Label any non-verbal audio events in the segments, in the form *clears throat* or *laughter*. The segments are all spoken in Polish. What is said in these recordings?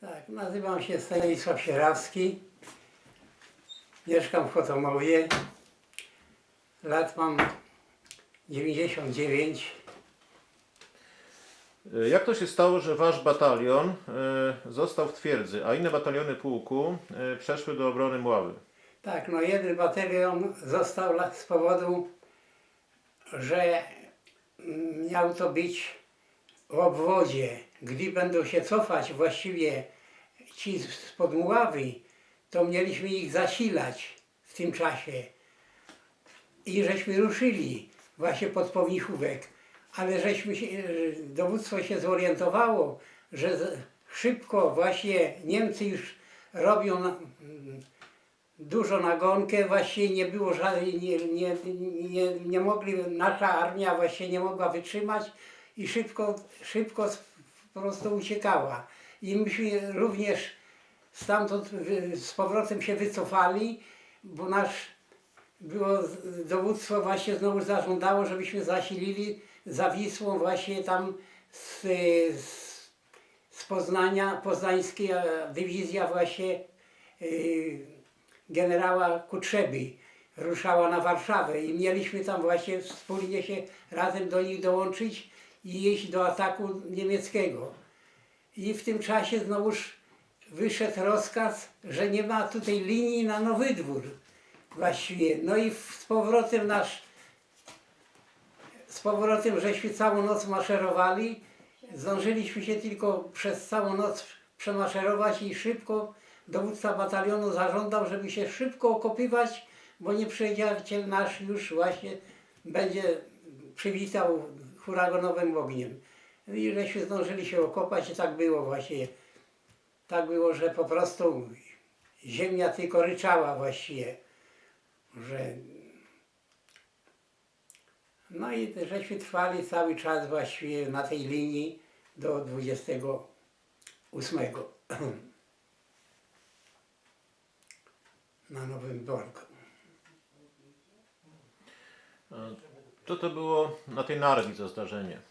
Tak, nazywam się Stanisław Sierawski. Mieszkam w Chotomowie. Lat mam 99. E, Jak to się stało, że wasz batalion e, został w twierdzy, a inne bataliony pułku e, przeszły do obrony Mławy? Tak, no jeden batalion został la- z powodu, że miał to być w obwodzie. Gdy będą się cofać właściwie ci z Podmławy, to mieliśmy ich zasilać w tym czasie. I żeśmy ruszyli właśnie pod Pownichówek, ale żeśmy się, e, dowództwo się zorientowało, że szybko właśnie Niemcy już robią na- dużo nagonkę, właśnie nie było żadnej, nie, nie, nie, nie mogli, nasza armia właśnie nie mogła wytrzymać i szybko, szybko po prostu uciekała. I myśmy również stamtąd z powrotem się wycofali, bo nasz było dowództwo właśnie znowu zażądało, żebyśmy zasilili za Wisłą właśnie tam z, z, z Poznania, poznańska dywizja właśnie yy, generała Kutrzeby ruszała na Warszawę i mieliśmy tam właśnie wspólnie się razem do nich dołączyć i iść do ataku niemieckiego. I w tym czasie znowuż wyszedł rozkaz, że nie ma tutaj linii na Nowy Dwór właściwie. No i z powrotem nasz, z powrotem żeśmy całą noc maszerowali. Zdążyliśmy się tylko przez całą noc przemaszerować i szybko dowódca batalionu zażądał, żeby się szybko okopywać, bo nieprzyjaciel nasz już właśnie będzie przywitał huraganowym ogniem. I żeśmy zdążyli się okopać i tak było właśnie. Tak było, że po prostu ziemia tylko ryczała właściwie, że no i żeśmy trwali cały czas właściwie na tej linii do 28 *clears throat* na Nowym Dworku. E, Co to było na tej Narwi za zdarzenie?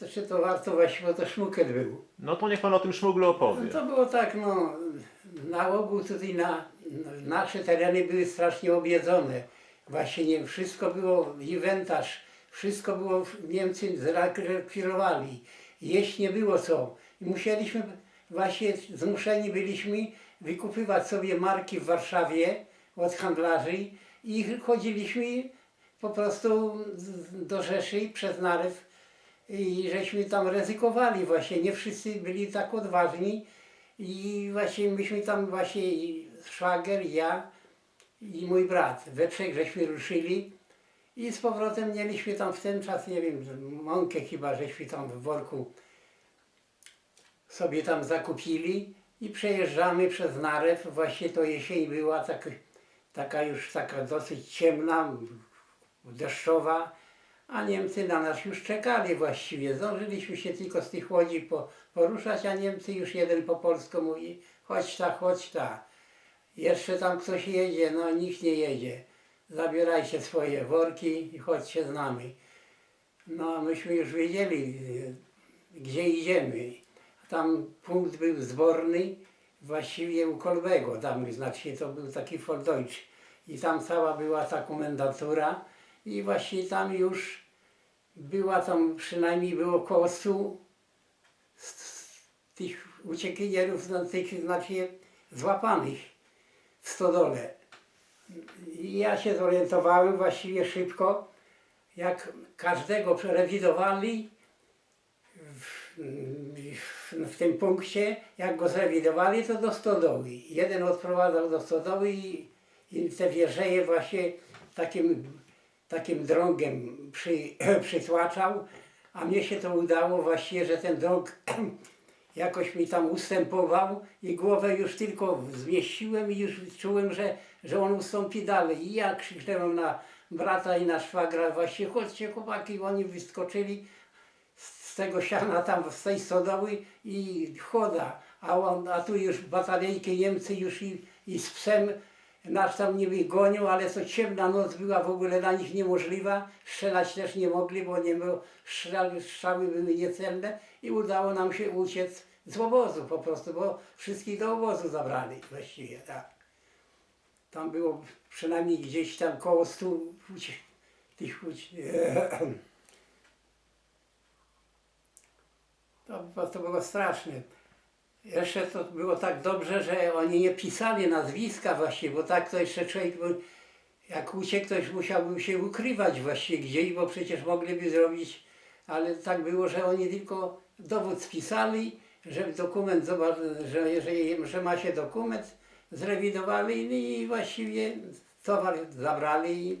To czy to warto właściwie, bo to szmukel był. No to niech pan o tym szmuglu opowie. No to było tak, no, na ogół tutaj na, nasze tereny były strasznie objedzone. Właśnie nie, wszystko było, inwentarz, wszystko było, Niemcy zrekwirowali. Jeść nie było co. I musieliśmy, właśnie zmuszeni byliśmy wykupywać sobie marki w Warszawie od handlarzy i chodziliśmy po prostu do Rzeszy przez Narew i żeśmy tam ryzykowali właśnie, nie wszyscy byli tak odważni. I właśnie myśmy tam właśnie szwagier, ja i mój brat, we trzech żeśmy ruszyli. I z powrotem mieliśmy tam w ten czas, nie wiem, mąkę chyba żeśmy tam w worku sobie tam zakupili. I przejeżdżamy przez Narew, właśnie to jesień była tak, taka już taka dosyć ciemna, deszczowa, a Niemcy na nas już czekali właściwie. Zdążyliśmy się tylko z tych łodzi po, poruszać, a Niemcy już jeden po polsku mówi chodź ta, chodź ta. Jeszcze tam ktoś jedzie, no nikt nie jedzie. Zabierajcie swoje worki i chodźcie z nami. No myśmy już wiedzieli, gdzie idziemy. Tam punkt był zborny, właściwie u Kolbego, tam znaczy to był taki Volldeutsch. I tam cała była ta komendatura i właśnie tam już była tam przynajmniej było około 100 z, z tych uciekinierów, tych znaczy złapanych w stodole. I ja się zorientowałem właściwie szybko, jak każdego przerewidowali w, w, w tym punkcie, jak go zrewidowali, to do stodoły. Jeden odprowadzał do stodoły i, i te wieżeje właśnie takim, takim drągiem przy, *clears throat* przytłaczał, a mnie się to udało właśnie, że ten drąg *clears throat* jakoś mi tam ustępował i głowę już tylko zmieściłem i już czułem, że, że on ustąpi dalej. I ja krzyknąłem na brata i na szwagra właśnie, chodźcie chłopaki, oni wyskoczyli z tego siana tam z tej stodoły i choda, a, on, a tu już batalejki Niemcy już i, i z psem nas tam niby gonią, ale to ciemna noc była w ogóle dla nich niemożliwa, strzelać też nie mogli, bo nie było, strzały, strzały były niecelne i udało nam się uciec z obozu po prostu, bo wszystkich do obozu zabrali właściwie, tak. Tam było przynajmniej gdzieś tam koło stu ucie- tych ucie- *clears throat* To po prostu było straszne. Jeszcze to było tak dobrze, że oni nie pisali nazwiska właśnie, bo tak to jeszcze człowiek, jak uciekł, to już musiałby się ukrywać właśnie gdzieś, bo przecież mogliby zrobić, ale tak było, że oni tylko dowód spisali, żeby dokument, że jeżeli że ma się dokument, zrewidowali i właściwie towar zabrali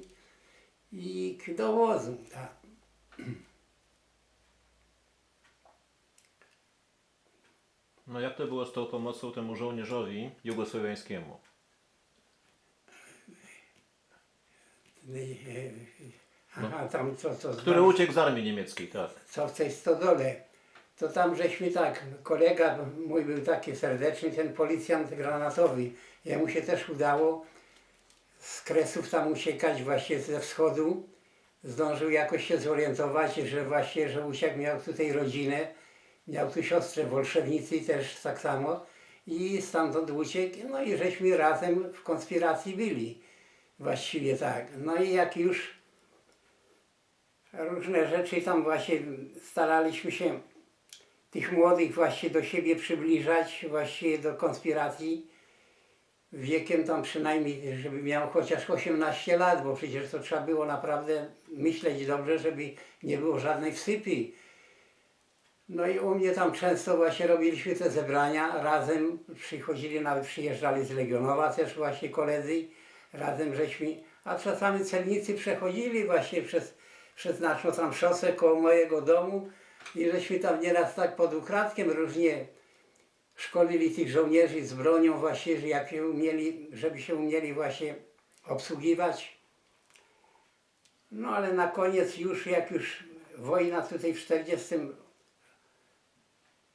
i, i do wozu. Tak. No jak to było z tą pomocą temu żołnierzowi jugosłowiańskiemu? Aha, tam co, co Który uciekł z armii niemieckiej, tak. co w tej stodole, to tam żeśmy tak, kolega mój był taki serdeczny, ten policjant granatowy, jemu się też udało z Kresów tam uciekać właśnie ze wschodu, zdążył jakoś się zorientować, że właśnie, że uciekł, miał tutaj rodzinę, miał tu siostrę bolszewnicy też tak samo i stamtąd uciekł, no i żeśmy razem w konspiracji byli, właściwie tak. No i jak już różne rzeczy tam właśnie staraliśmy się tych młodych właśnie do siebie przybliżać, właśnie do konspiracji. Wiekiem tam przynajmniej, żeby miał chociaż 18 lat, bo przecież to trzeba było naprawdę myśleć dobrze, żeby nie było żadnej wsypy. No i u mnie tam często właśnie robiliśmy te zebrania, razem przychodzili, nawet przyjeżdżali z Legionowa też właśnie koledzy, razem żeśmy, a czasami celnicy przechodzili właśnie przez, przez naszą tam szosę koło mojego domu i żeśmy tam nieraz tak pod ukradkiem różnie szkolili tych żołnierzy z bronią właśnie, że jak się umieli, żeby się umieli właśnie obsługiwać. No ale na koniec już, jak już wojna tutaj w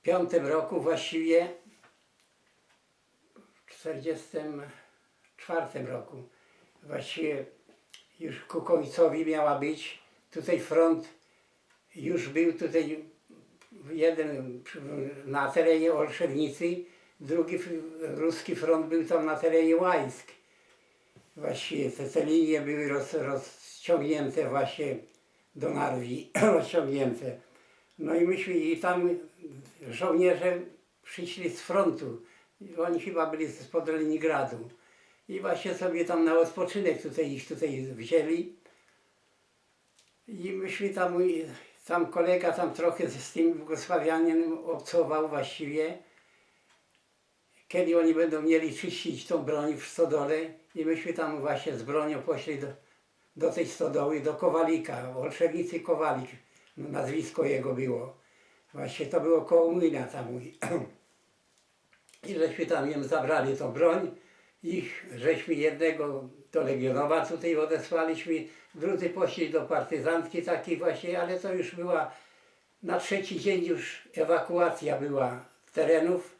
45 roku właściwie, w 44 roku właściwie już ku końcowi miała być. Tutaj front już był tutaj jeden na terenie Olszewnicy, drugi ruski front był tam na terenie Łańsk. Właściwie te, te linie były roz, rozciągnięte właśnie do Narwi, *clears throat* rozciągnięte. No i myśmy, i tam żołnierze przyszli z frontu. Oni chyba byli spod Leningradu. I właśnie sobie tam na odpoczynek tutaj ich tutaj wzięli. I myśmy tam, tam kolega tam trochę z tym Jugosławianinem obcował właściwie. Kiedy oni będą mieli czyścić tą broń w stodole i myśmy tam właśnie z bronią poszli do, do tej stodoły, do Kowalika, Olszewnicy Kowalik, nazwisko jego było. Właśnie to było koło młyna tam. mój. *clears throat* I żeśmy tam im zabrali tą broń. Ich, żeśmy jednego do Legionowa tutaj odesłaliśmy, drudzy poszli do partyzantki takiej właśnie, ale to już była, na trzeci dzień już ewakuacja była terenów,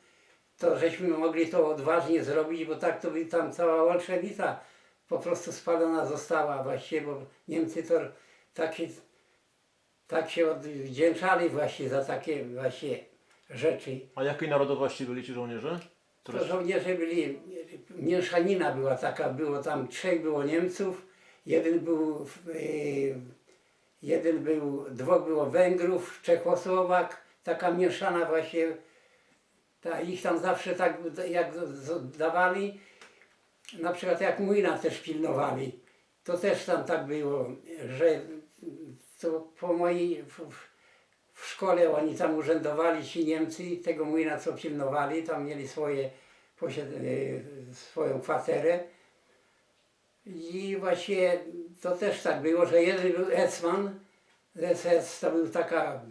to żeśmy mogli to odważnie zrobić, bo tak to by tam cała Olszewica po prostu spalona została właściwie, bo Niemcy to takie, tak się odwdzięczali właśnie za takie właśnie rzeczy. A jakiej narodowości byli ci żołnierze? To żołnierze byli, mieszanina była taka, było tam trzech było Niemców, jeden był, e, jeden był, dwóch było Węgrów, Czechosłowak, taka mieszana właśnie, ta, ich tam zawsze tak jak z- dawali, na przykład jak młyna też pilnowali, to też tam tak było, że to po mojej, w, w- szkole oni tam urzędowali ci Niemcy, tego młyna co pilnowali, tam mieli swoje, posied, e, swoją kwaterę. I właśnie to też tak było, że jeden był Ecman, z SS to był taka,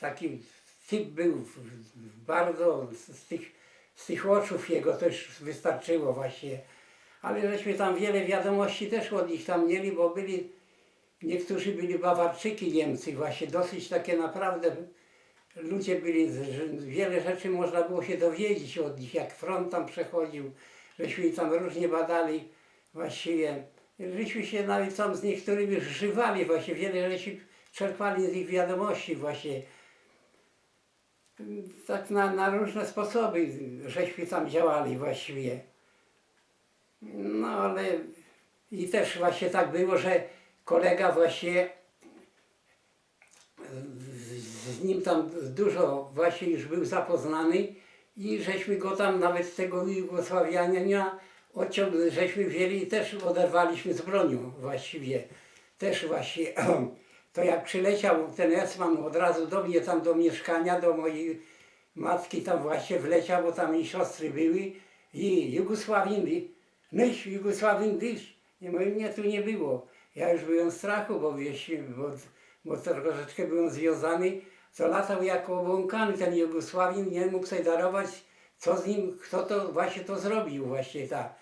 taki typ był bardzo z, tych, z tych oczów jego już wystarczyło właśnie. Ale żeśmy tam wiele wiadomości też od nich tam mieli, bo byli Niektórzy byli Bawarczyki Niemcy, właśnie dosyć takie naprawdę ludzie byli, że wiele rzeczy można było się dowiedzieć od nich, jak front tam przechodził, żeśmy tam różnie badali właściwie. Żeśmy się nawet tam z niektórymi żywali właśnie, wiele rzeczy czerpali z ich wiadomości właśnie. tak na, na różne sposoby żeśmy tam działali właściwie. No ale i też właśnie tak było, że kolega właśnie z, z nim tam dużo właśnie już był zapoznany i żeśmy go tam nawet tego Jugosławiania odciągnęli, żeśmy wzięli i też oderwaliśmy z bronią właściwie. Też właśnie *clears throat* to jak przyleciał ten Esman od razu do mnie tam do mieszkania, do mojej matki tam właśnie wleciał, bo tam i siostry były i Jugosławin, myśl Jugosławin, dysz. I mówię, mnie tu nie było. Ja już byłem w strachu, bo wiesz, bo, bo troszeczkę byłem związany, co latał jako obłąkany ten Jugosławin, nie mógł sobie darować, co z nim, kto to właśnie to zrobił właśnie tak.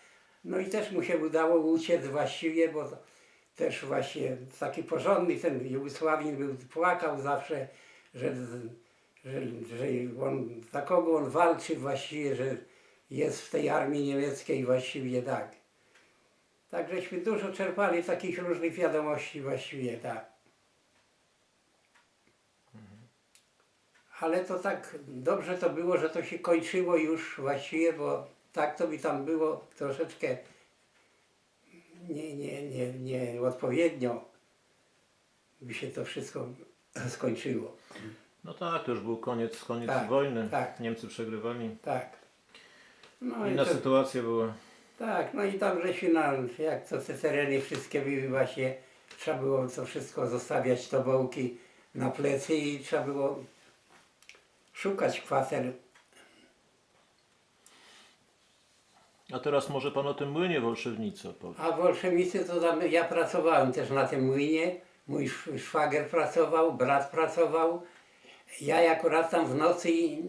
No i też mu się udało uciec właściwie, bo to też właśnie taki porządny ten Jugosławin był, płakał zawsze, że, że, że on, za kogo on walczy właściwie, że jest w tej armii niemieckiej właściwie tak. Tak żeśmy dużo czerpali takich różnych wiadomości właściwie, tak. Ale to tak dobrze to było, że to się kończyło już właściwie, bo tak to by tam było troszeczkę nie, nie, nie, nie odpowiednio by się to wszystko *clears throat* skończyło. No tak, to już był koniec, koniec Tak, wojny. tak. Niemcy przegrywali. Tak. No Inna to, sytuacja była. Tak, no i tam żeśmy na, jak to te tereny wszystkie były właśnie, trzeba było to wszystko zostawiać tobołki na plecy i trzeba było szukać kwater. A teraz może pan o tym młynie Wolszewnica powie. A bolszewicy to tam, ja pracowałem też na tym młynie, mój sz- szwagier pracował, brat pracował. Ja akurat tam w nocy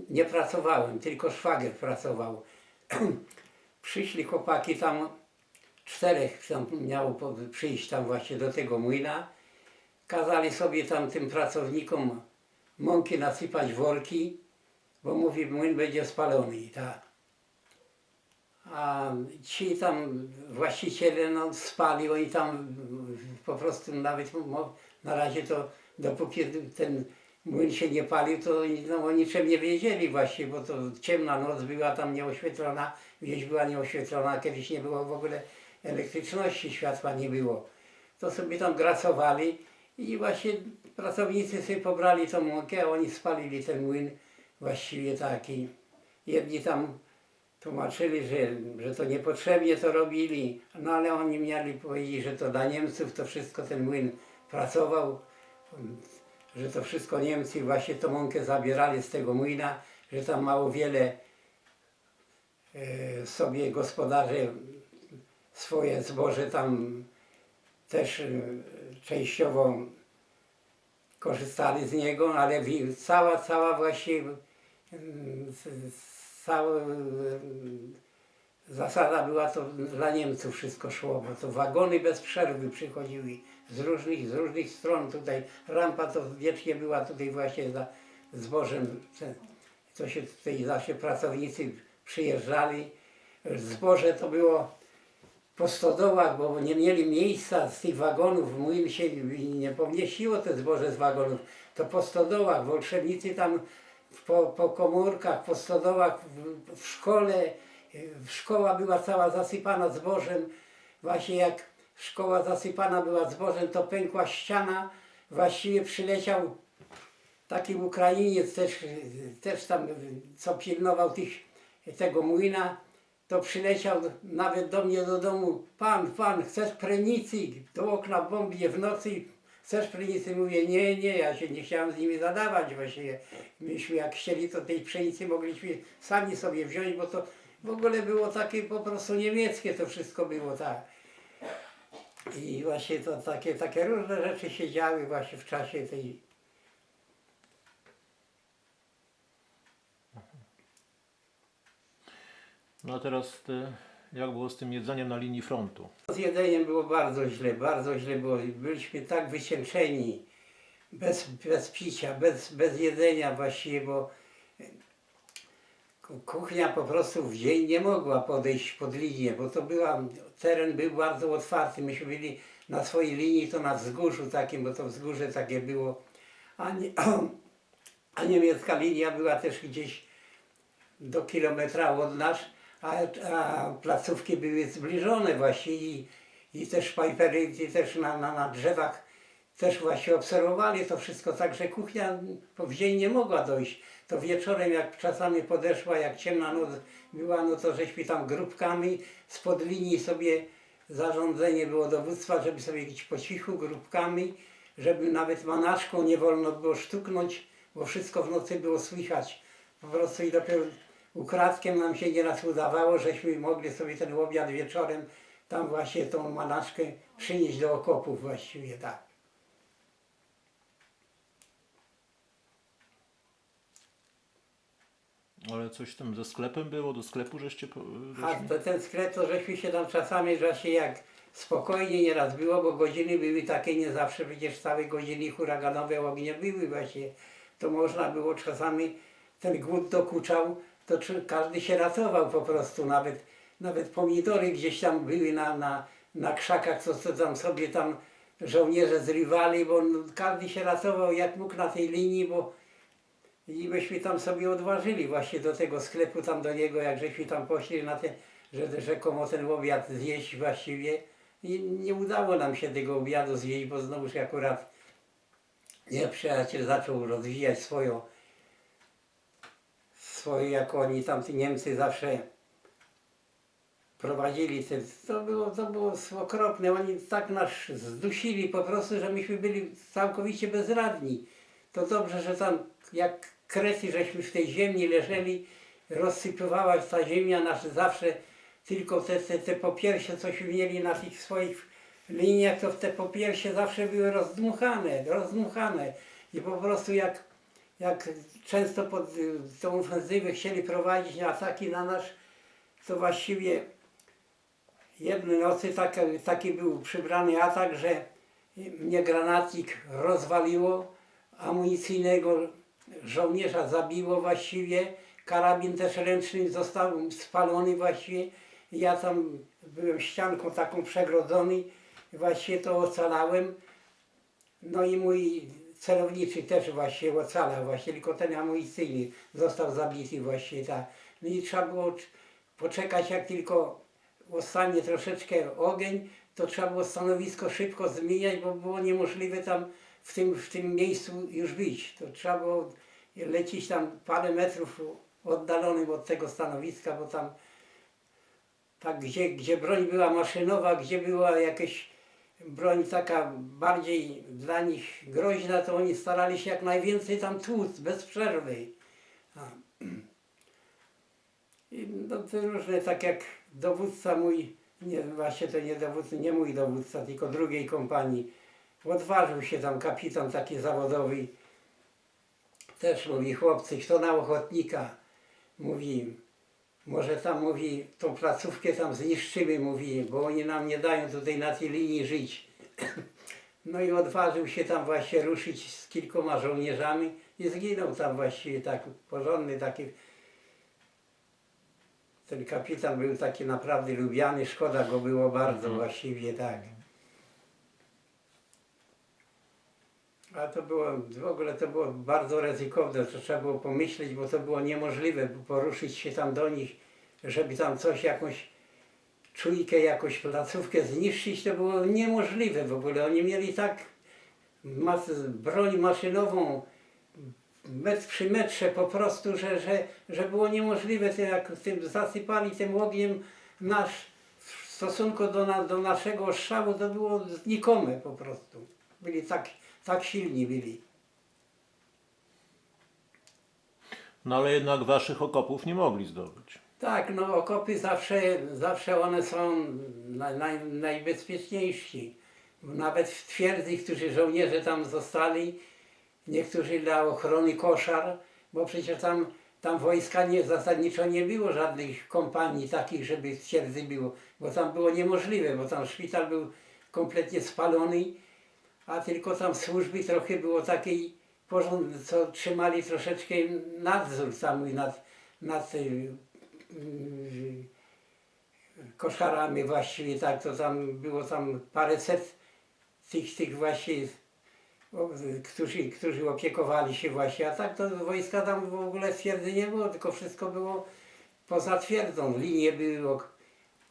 nie pracowałem, tylko szwagier pracował. *clears throat* Przyszli chłopaki tam, czterech tam miało przyjść tam właśnie do tego młyna. Kazali sobie tam tym pracownikom mąki nasypać worki, bo mówi młyn będzie spalony, tak. A ci tam właściciele no, spali, oni tam po prostu nawet na razie to dopóki ten młyn się nie palił, to no, o niczym nie wiedzieli właśnie, bo to ciemna noc była tam nieoświetlona, wieś była nieoświetlona, kiedyś nie było w ogóle elektryczności, światła nie było. To sobie tam gracowali i właśnie pracownicy sobie pobrali tą mąkę, a oni spalili ten młyn właściwie taki. Jedni tam tłumaczyli, że, że to niepotrzebnie to robili, no ale oni mieli powiedzieć, że to dla Niemców to wszystko ten młyn pracował, że to wszystko Niemcy właśnie tą mąkę zabierali z tego młyna, że tam mało wiele e, sobie gospodarze swoje zboże tam też e, częściowo korzystali z niego, ale cała, cała właśnie cała mm, zasada była to dla Niemców wszystko szło, bo to wagony bez przerwy przychodziły z różnych, z różnych stron tutaj. Rampa to wiecznie była tutaj właśnie za zbożem. To się tutaj zawsze pracownicy przyjeżdżali. Zboże to było po stodołach, bo nie mieli miejsca z tych wagonów, młyn się nie pomieściło te zboże z wagonów, to po stodołach, wolszewnicy tam po, po komórkach, po stodołach, w, w szkole, szkoła była cała zasypana zbożem, właśnie jak szkoła zasypana była zbożem, to pękła ściana, właściwie przyleciał taki Ukrainiec też, też tam, co pilnował tych, tego młyna, to przyleciał nawet do mnie do domu, pan, pan, chcesz prenicy? Do okna bombie w nocy, chcesz prenicy? Mówię, nie, nie, ja się nie chciałem z nimi zadawać właśnie. Myśmy jak chcieli, to tej pszenicy mogliśmy sami sobie wziąć, bo to w ogóle było takie po prostu niemieckie to wszystko było, tak. I właśnie to takie, takie różne rzeczy się działy właśnie w czasie tej No a teraz te, jak było z tym jedzeniem na linii frontu? Z jedzeniem było bardzo źle, bardzo źle było. Byliśmy tak wycieńczeni, bez, bez picia, bez, bez jedzenia właściwie, bo kuchnia po prostu w dzień nie mogła podejść pod linię, bo to była, teren był bardzo otwarty. Myśmy byli na swojej linii, to na wzgórzu takim, bo to wzgórze takie było, a, nie, *clears throat* a niemiecka linia była też gdzieś do kilometra od nas, a, a placówki były zbliżone właśnie i, i też szpajpery i też na, na, na drzewach też właśnie obserwowali to wszystko, także kuchnia w dzień nie mogła dojść. To wieczorem jak czasami podeszła, jak ciemna noc była, no to żeśmy tam grupkami spod linii sobie zarządzenie było dowództwa, żeby sobie iść po cichu grupkami, żeby nawet manaszką nie wolno było sztuknąć, bo wszystko w nocy było słychać. Po prostu i dopiero ukradkiem nam się nieraz udawało, żeśmy mogli sobie ten obiad wieczorem tam właśnie tą manaszkę przynieść do okopów właściwie, tak. Ale coś tam ze sklepem było? Do sklepu żeście po, A to ten sklep, to żeśmy się tam czasami, że się jak spokojnie nieraz było, bo godziny były takie, nie zawsze przecież całe godziny huraganowe ognie były właśnie. To można było czasami, ten głód dokuczał, to czy- każdy się ratował po prostu, nawet, nawet pomidory gdzieś tam były na, na, na krzakach, co, co tam sobie tam żołnierze zrywali, bo no, każdy się ratował jak mógł na tej linii, bo i myśmy tam sobie odważyli właśnie do tego sklepu, tam do niego, jak żeśmy tam poszli na te, że rzekomo ten obiad zjeść właściwie. I nie udało nam się tego obiadu zjeść, bo znowuż akurat nie przyjaciel zaczął rozwijać swoją, swoje, jako oni tam, Niemcy zawsze prowadzili te, to było, to było okropne, oni tak nas zdusili po prostu, że myśmy byli całkowicie bezradni. To dobrze, że tam jak kresy żeśmy w tej ziemi leżeli, rozsypywała się ta ziemia nasze zawsze, tylko te, te, te popiersie, cośmy mieli na tych swoich liniach, to te popiersie zawsze były rozdmuchane, rozdmuchane. I po prostu jak, jak często pod tą ofensywę chcieli prowadzić ataki na nas, to właściwie jednej nocy taki, taki był przybrany atak, że mnie granatnik rozwaliło, amunicyjnego żołnierza zabiło właściwie, karabin też ręczny został spalony właściwie. Ja tam byłem ścianką taką przegrodzony i właściwie to ocalałem. No i mój celowniczy też właśnie ocalał właśnie, tylko ten amunicyjny został zabity właśnie tak. No i trzeba było poczekać jak tylko ostanie troszeczkę ogień, to trzeba było stanowisko szybko zmieniać, bo było niemożliwe tam w tym, w tym miejscu już być. To trzeba było lecieć tam parę metrów oddalonym od tego stanowiska, bo tam tak gdzie, gdzie broń była maszynowa, gdzie była jakaś broń taka bardziej dla nich groźna, to oni starali się jak najwięcej tam tłuc, bez przerwy. *clears throat* I no różne, tak jak dowódca mój, nie, właśnie to nie dowódca, nie mój dowódca, tylko drugiej kompanii, odważył się tam kapitan taki zawodowy, też mówi, chłopcy, kto na ochotnika, mówi, może tam mówi, tą placówkę tam zniszczymy, mówi, bo oni nam nie dają tutaj na tej linii żyć. *clears throat* No i odważył się tam właśnie ruszyć z kilkoma żołnierzami i zginął tam właściwie tak porządny taki. Ten kapitan był taki naprawdę lubiany, szkoda go było bardzo właściwie tak. A to było, w ogóle to było bardzo ryzykowne, to trzeba było pomyśleć, bo to było niemożliwe poruszyć się tam do nich, żeby tam coś, jakąś czujkę, jakąś placówkę zniszczyć, to było niemożliwe w ogóle. Oni mieli tak mas, broń maszynową metr przy metrze po prostu, że, że, że było niemożliwe, to jak tym zasypali tym ogniem nasz w stosunku do, na, do naszego ostrzału, to było znikome po prostu. Byli tak, tak silni byli. No ale jednak waszych okopów nie mogli zdobyć. Tak, no okopy zawsze, zawsze one są naj, naj, najbezpieczniejsi. Nawet w twierdzy, którzy żołnierze tam zostali, niektórzy dla ochrony koszar, bo przecież tam, tam wojska nie, zasadniczo nie było żadnych kompanii takich, żeby w twierdzy było, bo tam było niemożliwe, bo tam szpital był kompletnie spalony, a tylko tam służby trochę było takiej porządne, co trzymali troszeczkę nadzór tam nad, nad y, y, koszarami właściwie tak, to tam było tam paręset tych, tych właśnie o, którzy, którzy opiekowali się właśnie, a tak to wojska tam w ogóle twierdzy nie było, tylko wszystko było poza twierdzą. Linie były ok,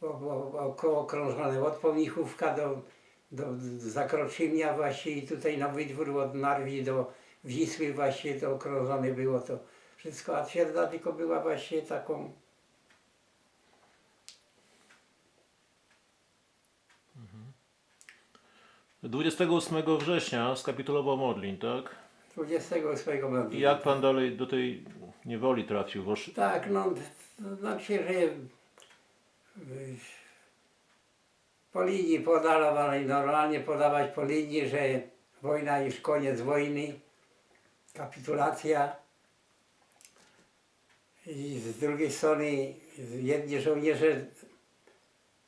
o, o, około okrążone od Pomichówka do, do Zakroczymia właśnie i tutaj na Wydwór od Narwi do Wisły właśnie to okrążone było to wszystko, a twierdza tylko była właśnie taką 28 września skapitulował Modlin, tak? 28 roku. I jak pan dalej do tej niewoli trafił? Bo Tak, no, znaczy, że y, po linii podawali, normalnie podawać po linii, że wojna już koniec wojny, kapitulacja. I z drugiej strony jedni żołnierze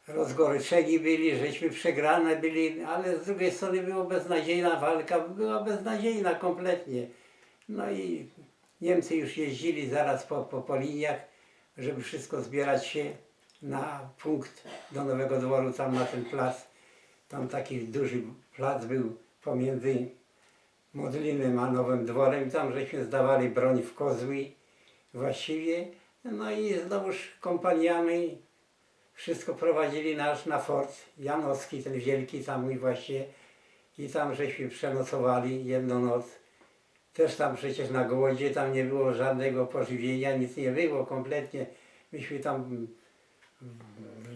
rozgoryczeni byli, żeśmy przegrane byli, ale z drugiej strony była beznadziejna walka, była beznadziejna kompletnie. No i Niemcy już jeździli zaraz po, po, po liniach, żeby wszystko zbierać się na punkt do Nowego Dworu, tam na ten plac. Tam taki duży plac był pomiędzy Modlinem a Nowym Dworem. Tam żeśmy zdawali broń w kozły właściwie. No i znowuż kompaniami wszystko prowadzili nas na fort Janowski, ten wielki tam mój właśnie. I tam żeśmy przenocowali jedną noc. Też tam przecież na głodzie tam nie było żadnego pożywienia, nic nie było kompletnie. Myśmy tam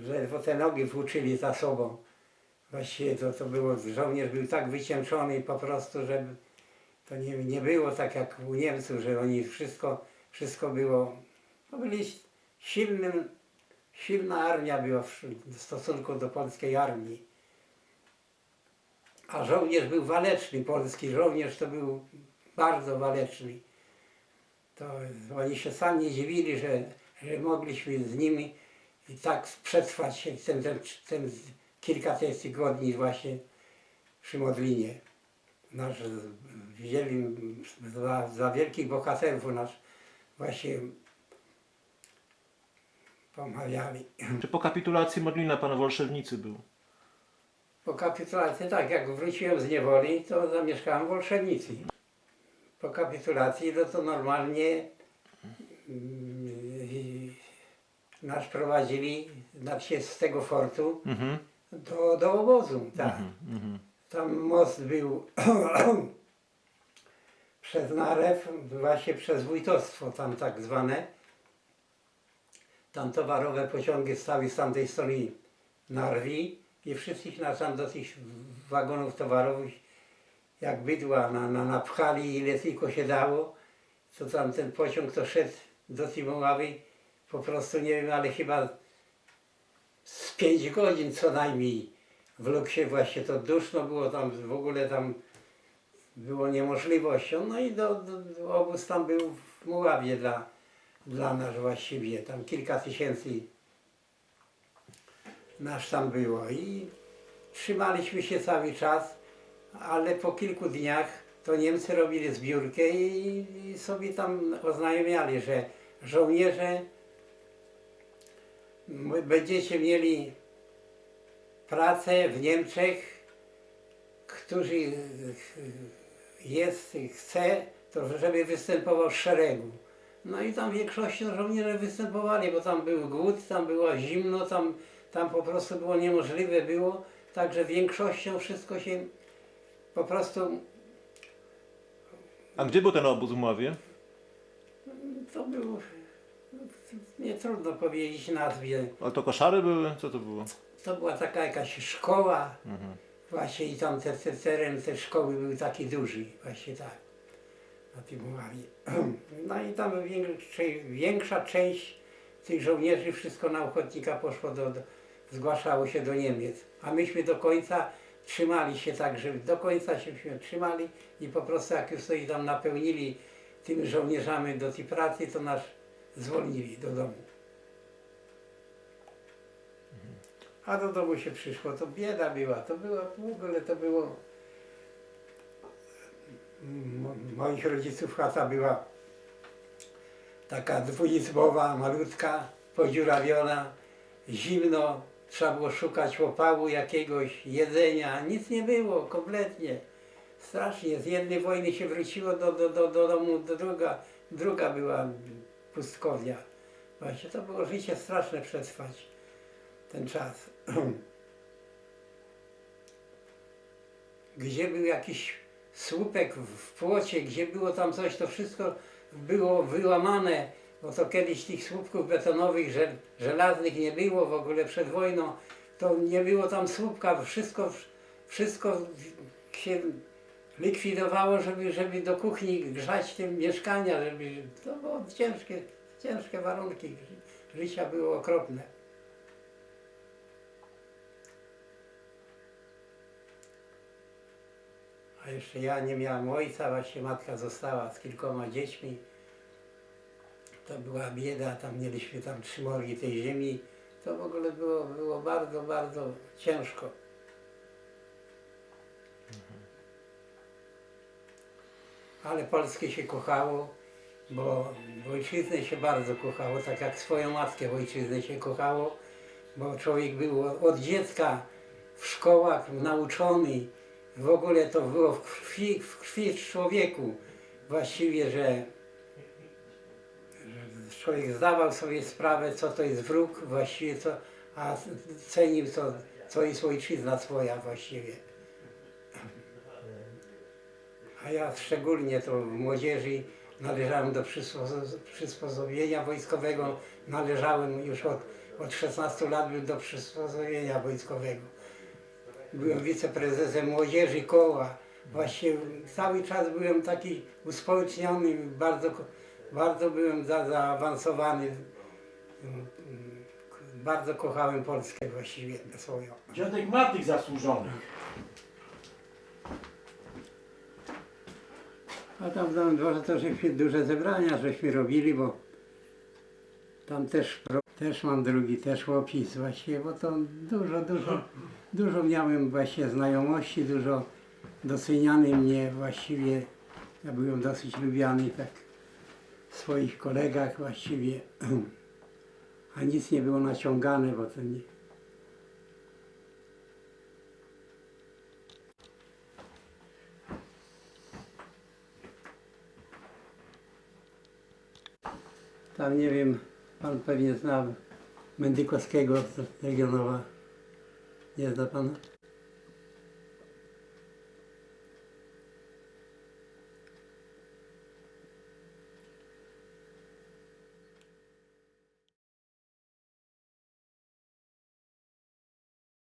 ledwo te nogi włóczyli za sobą. Właściwie to, to było, żołnierz był tak wycieńczony po prostu, że to nie, nie było tak jak u Niemców, że oni wszystko, wszystko było, to byli silnym, silna armia była w, w stosunku do polskiej armii. A żołnierz był waleczny, polski żołnierz to był bardzo waleczny. To oni się sami dziwili, że, że mogliśmy z nimi i tak przetrwać się ten, ten, ten kilka tych tygodni właśnie przy Modlinie. Nasz wzięli za, za wielkich bohaterów nas właśnie pomawiali. Czy po kapitulacji Modlina pan wolszewnicy był? Po kapitulacji, tak, jak wróciłem z niewoli, to zamieszkałem w Olszewnicy. Po kapitulacji, no to normalnie mm, nas prowadzili, znaczy z tego fortu Mhm. do, do obozu, tak. mhm. Tam most był *clears throat* przez Narew, właśnie przez wójtostwo tam tak zwane. Tam towarowe pociągi stały z tamtej strony Narwi i wszystkich nas tam do tych wagonów towarowych jak bydła na, na, napchali ile tylko się dało. To tam ten pociąg to szedł do Timoławy po prostu nie wiem, ale chyba z pięć godzin co najmniej wlókł się właśnie, to duszno było tam, w ogóle tam było niemożliwością. No i do, do, obóz tam był w Muławie dla, dla nas właściwie, tam kilka tysięcy nas tam było i trzymaliśmy się cały czas, ale po kilku dniach to Niemcy robili zbiórkę i, i sobie tam oznajmiali, że żołnierze będziecie mieli pracę w Niemczech, którzy jest, chce, to żeby występował w szeregu. No i tam większością żołnierze występowali, bo tam był głód, tam było zimno, tam, tam po prostu było niemożliwe było, także większością wszystko się po prostu, A gdzie był ten obóz w Mławie? to był, nie trudno powiedzieć nazwie, A to koszary były? Co to było? to była taka jakaś szkoła, Mhm. Właśnie i tam te, te teren tej szkoły był taki duży, właśnie tak, na tym Murawie. *clears throat* No i tam większa, większa część tych żołnierzy, wszystko na ochotnika poszło do, do, zgłaszało się do Niemiec. A myśmy do końca trzymali się tak, że do końca się trzymali i po prostu jak już sobie tam napełnili tymi żołnierzami do tej pracy, to nas zwolnili do domu. A do domu się przyszło, to bieda była, to było w ogóle to było. Mo- Moich rodziców chata była taka dwuizbowa, malutka, podziurawiona, zimno, trzeba było szukać opału jakiegoś, jedzenia, nic nie było kompletnie. Strasznie. Z jednej wojny się wróciło do, do, do, do domu, do druga, druga była pustkownia. Właśnie to było życie straszne przetrwać ten czas. *clears throat* Gdzie był jakiś słupek w płocie, gdzie było tam coś, to wszystko było wyłamane, bo to kiedyś tych słupków betonowych, żel, żelaznych nie było w ogóle przed wojną, to nie było tam słupka, wszystko, wszystko się likwidowało, żeby, żeby do kuchni grzać te mieszkania, żeby, to było ciężkie, ciężkie warunki, ży- życia było okropne. A jeszcze ja nie miałem ojca, właśnie matka została z kilkoma dziećmi. To była bieda, tam mieliśmy tam trzy morgi tej ziemi. To w ogóle było, było bardzo, bardzo ciężko. Ale Polskie się kochało, bo ojczyznę się bardzo kochało, tak jak swoją matkę ojczyznę się kochało, bo człowiek był od dziecka w szkołach nauczony, w ogóle to było w krwi, w krwi człowieku właściwie, że, że człowiek zdawał sobie sprawę, co to jest wróg właściwie, co, a cenił, co, co jest ojczyzna swoja właściwie. A ja szczególnie to w młodzieży należałem do przysposo- przysposobienia wojskowego, należałem już od, od 16 lat do przysposobienia wojskowego. Byłem wiceprezesem młodzieży koła. Właśnie cały czas byłem taki uspołeczniony, bardzo, bardzo byłem za, zaawansowany. Bardzo kochałem Polskę właściwie swoją. Dziadek ma tych zasłużonych. A tam w Nowym Dworze to żeśmy duże zebrania żeśmy robili, bo tam też, też mam drugi, też łopis właściwie, bo to dużo, dużo, dużo miałem właśnie znajomości, dużo doceniany mnie właściwie, ja byłem dosyć lubiany tak w swoich kolegach właściwie, *clears throat* a nic nie było naciągane, bo to nie, Tam nie wiem, pan pewnie zna Mendykowskiego z. Nie zna pana?